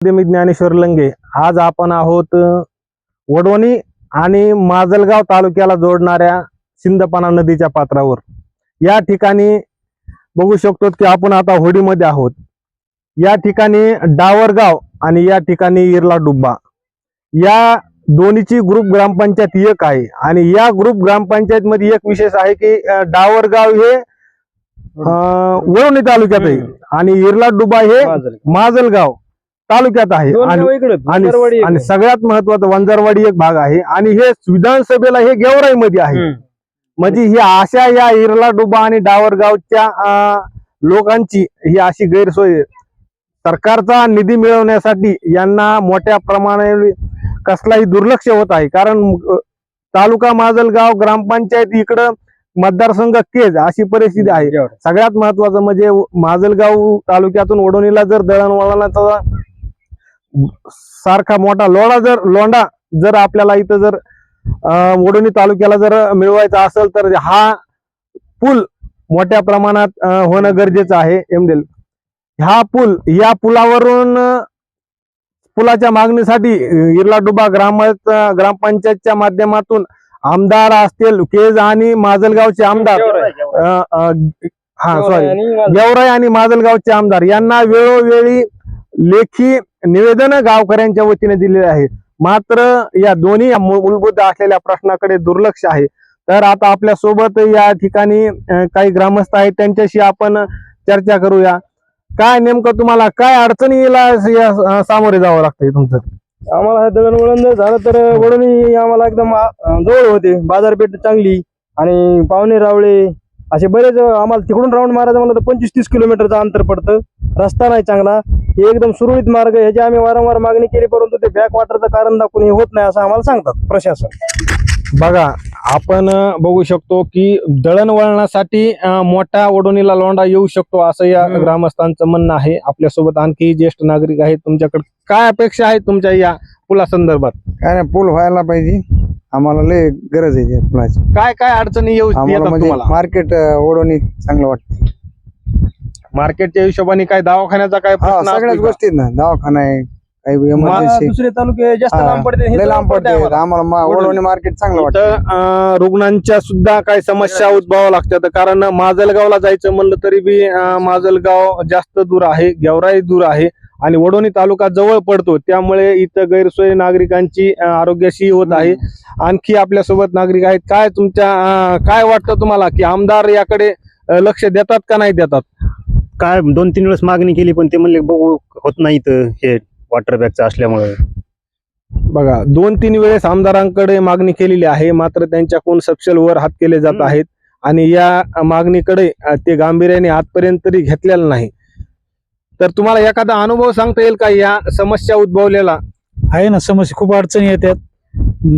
मी ज्ञानेश्वर लंगे. आज आपण आहोत वडवणी आणि माजलगाव तालुक्याला जोडणाऱ्या सिंदपाना नदीच्या पात्रावर. या ठिकाणी बघू शकतो की आपण आता होडीमध्ये आहोत. या ठिकाणी डावरगाव आणि या ठिकाणी इरला डुब्बा. या दोन्हीची ग्रुप ग्रामपंचायत एक आहे आणि या ग्रुप ग्रामपंचायत मध्ये एक विशेष आहे की डावरगाव हे अ, वडवणी तालुक्यात आहे आणि इरला डुब्बा हे माजलगाव. तालुक्यात आहे. आणि सगळ्यात महत्वाचं वंजारवाडी एक भाग आहे. आणि हे विधानसभेला हे गेवराई मध्ये आहे म्हणजे ही अशा या इरला डुबा आणि डावरगावच्या लोकांची ही अशी गैरसोय सरकारचा निधी मिळवण्यासाठी यांना मोठ्या प्रमाणाने कसलाही दुर्लक्ष होत आहे. कारण तालुका माजलगाव ग्रामपंचायत इकडं मतदारसंघ केज अशी परिस्थिती आहे. सगळ्यात महत्वाचं म्हणजे माजलगाव तालुक्यातून वडोणीला जर दळणवळणाचा सारखा मोठा लोढा जर लोंढा जर आपल्याला इथं जर वडोणी तालुक्याला जर मिळवायचा असेल तर हा पूल मोठ्या प्रमाणात होणं गरजेचं आहे एमडेल. हा पूल या पुलावरून पुलाच्या मागणीसाठी अं, इर्ला डुबा ग्राम ग्रामपंचायतच्या माध्यमातून आमदार असतील केज आणि माजलगावचे आमदार हा सॉरी गेवराई आणि माजलगावचे आमदार यांना वेळोवेळी लेखी निवेदन गावकऱ्यांच्या वतीने दिलेले आहे. मात्र या दोन्ही मूलभूत असलेल्या प्रश्नाकडे दुर्लक्ष आहे. तर आता आपल्यासोबत या ठिकाणी काही ग्रामस्थ आहेत. त्यांच्याशी आपण चर्चा करूया. काय नेमकं तुम्हाला काय अडचणीला या- सामोरे जावं लागतंय तुमचं? आम्हाला दळणवळण जर झालं तर वडोणी आम्हाला एकदम जवळ होते. बाजारपेठ चांगली आणि पाहुणे रावळे असे बरेच आम्हाला तिकडून राऊंड मारायचं म्हणलं तर पंचवीस तीस किलोमीटरचं अंतर पडतं. रस्ता नाही चांगला. हे एकदम सुरळीत मार्ग. ह्याची आम्ही वारंवार मागणी केली परंतु ते बॅक वॉटरचं कारण दाखवून हे होत नाही असं आम्हाला सांगतात प्रशासन. बघा आपण बघू शकतो की दळणवळणासाठी मोठा ओढोनीला लोंढा येऊ शकतो असं या. ग्रामस्थांचं म्हणणं आहे. आपल्यासोबत आणखी ज्येष्ठ नागरिक आहेत. तुमच्याकडे काय अपेक्षा आहे तुमच्या या पुला संदर्भात काय नाही पूल व्हायला पाहिजे. आम्हाला लय गरज आहे पुलाची. काय काय अडचणी येऊ येतात म्हणजे तुम्हाला? मार्केट ओढवणी चांगलं वाटतं. मार्केटच्या हिशोबाने काय दवाखान्याचा काय हा प्रश्न सगळ्याच असतो का? गोष्टी ना दवाखाना आहे काही इमर्जन्सी दुसरे तालुके जास्त लांब पडते हे लांब पडते आम्हाला. आम्हाला मा- ओढवणी. मार्केट चांगलं वाटतं. इथं अं, रुग्णांच्या सुद्धा काही समस्या उद्भवावं लागतात. कारण माजलगावला जायचं म्हणलं तरी बी अं, माजलगाव जास्त दूर आहे गेवराई दूर आहे आणि वडोणी तालुका जवळ पडतो. त्यामुळे इथं गैरसोय नागरिकांची अं, आरोग्याशी होत आहे. आणखी आपल्यासोबत नागरिक आहेत. काय तुमच्या अं, काय वाटतं तुम्हाला की आमदार याकडे अं, लक्ष देतात का नाही देतात? काय दोन तीन वेळेस मागणी केली पण ते म्हणले बघू होत नाही इथं हे वॉटर बॅगचं असल्यामुळे. बघा दोन तीन वेळेस आमदारांकडे मागणी केलेली आहे मात्र त्यांच्याकडून सपशेल वर हात केले जात. आहेत आणि या मागणीकडे ते गांभीर्याने आजपर्यंत तरी घेतलेलं नाही. तर तुम्हाला एखादा अनुभव सांगता येईल का या समस्या उद्भवलेला? आहे ना समस्या खूप अडचणी येतात.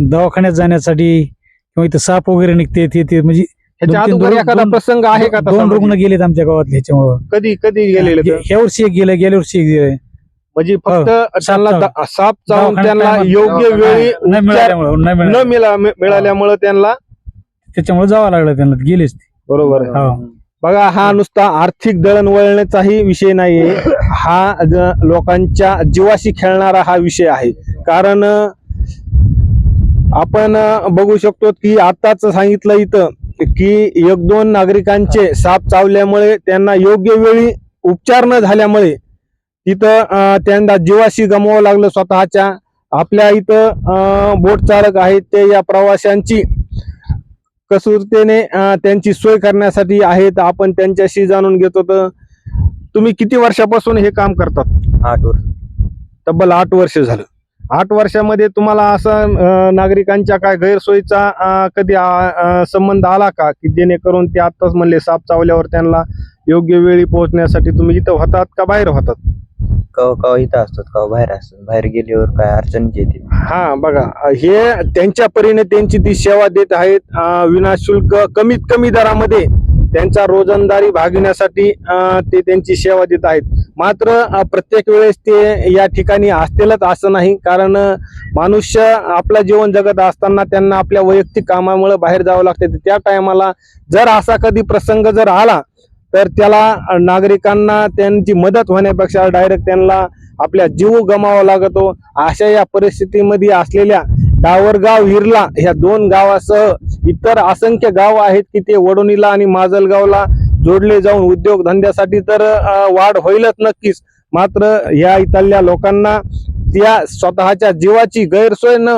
दवाखान्यात जाण्यासाठी किंवा इथं साप वगैरे निघते ते ते म्हणजे ह्याच्या दोन- तीन अगोदर दोन- एखादा दोन- प्रसंग आहे का तसा दोन म्हणजे? रुग्ण गेलेत आमच्या गावात ह्याच्यामुळं कधी कधी गेलेले गे- ह्या वर्षी एक गेलं गेल्या वर्षी एक गेलं म्हणजे फक्त त्यांना चावून. द- साप चावून दवाखान्यात त्यांना योग्य वेळी नाही उपचार मिळाल्यामुळं नाही न मिळा मिळाल्यामुळे त्यांना त्याच्यामुळे जावं लागलं त्यांना गेलेच ते. बरोबर हो. बघा हा नुसता आर्थिक दळणवळणाचाही विषय नाहीये हा ज- लोकांच्या जीवाशी खेळणारा हा विषय आहे कारण अं, आपण अं, बघू शकतो की आताच सांगितलं इथं की एक दोन नागरिकांचे साप चावल्यामुळे त्यांना योग्य वेळी उपचार न झाल्यामुळे तिथं त्यांना जीवाशी गमवावं लागलं स्वतःच्या. आपल्या इथं बोट चालक आहेत ते या प्रवाशांची कसुरतेने त्यांची सोय करण्यासाठी आहेत. आपण त्यांच्याशी जाणून घेतो तर तुम्ही किती वर्षापासून हे काम करतात? आठ वर्ष. तब्बल आठ वर्ष झालं. आठ वर्षामध्ये तुम्हाला असं नागरिकांच्या काय गैरसोयीचा कधी संबंध आला का? की जेणेकरून ते आताच म्हणले साप चावल्यावर त्यांना योग्य वेळी पोहोचण्यासाठी तुम्ही इथं होतात का बाहेर होतात? कवा कवा इथं असतात कवा बाहेर असतात. बाहेर गेल्यावर काय अडचणीची येते हा बघा हे त्यांच्या परीने त्यांची ती सेवा देत आहेत. विनाशुल्क कमीत कमी दरामध्ये त्यांचा रोजंदारी भागविण्यासाठी अं, ते त्यांची सेवा देत आहेत. मात्र प्रत्येक वेळेस ते या ठिकाणी असतीलच असं नाही. कारण मनुष्य आपलं जीवन जगत असताना त्यांना आपल्या वैयक्तिक कामामुळे बाहेर जावं लागते. त्या टायमाला जर असा कधी प्रसंग जर आला तर त्याला नागरिकांना त्यांची मदत होण्यापेक्षा डायरेक्ट त्यांना आपल्या जीव गमावा लागतो. अशा या परिस्थितीमध्ये असलेल्या डावरगाव हिरला ह्या दोन गावासह इतर असंख्य गाव आहेत की ते वडोणीला आणि माजलगावला जोडले जाऊन उद्योगधंद्यासाठी तर वाढ होईलच नक्कीच. मात्र या इथल्या लोकांना त्या स्वतःच्या जीवाची गैरसोय न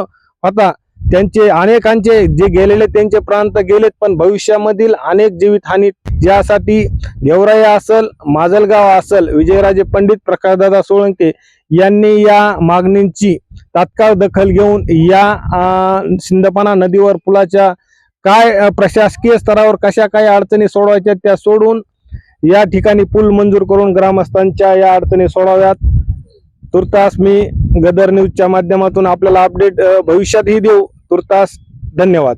होता त्यांचे अनेकांचे जे गेलेले त्यांचे प्रांत गेलेत पण भविष्यामधील अनेक जीवितहानी यासाठी गेवराया असल माजलगाव असल विजयराजे पंडित प्रकाशदादा सोळंके यांनी या मागणींची तात्काळ दखल घेऊन या सिंदपाना नदीवर पुलाच्या काय प्रशासकीय स्तरावर कशा काय अडचणी सोडवायच्या त्या सोडून या ठिकाणी पूल मंजूर करून ग्रामस्थांच्या या अडचणी सोडाव्यात तुर्तास मी गदर न्यूजच्या माध्यमातून आपल्याला अपडेट भविष्यातही देऊ. तुर्तास धन्यवाद.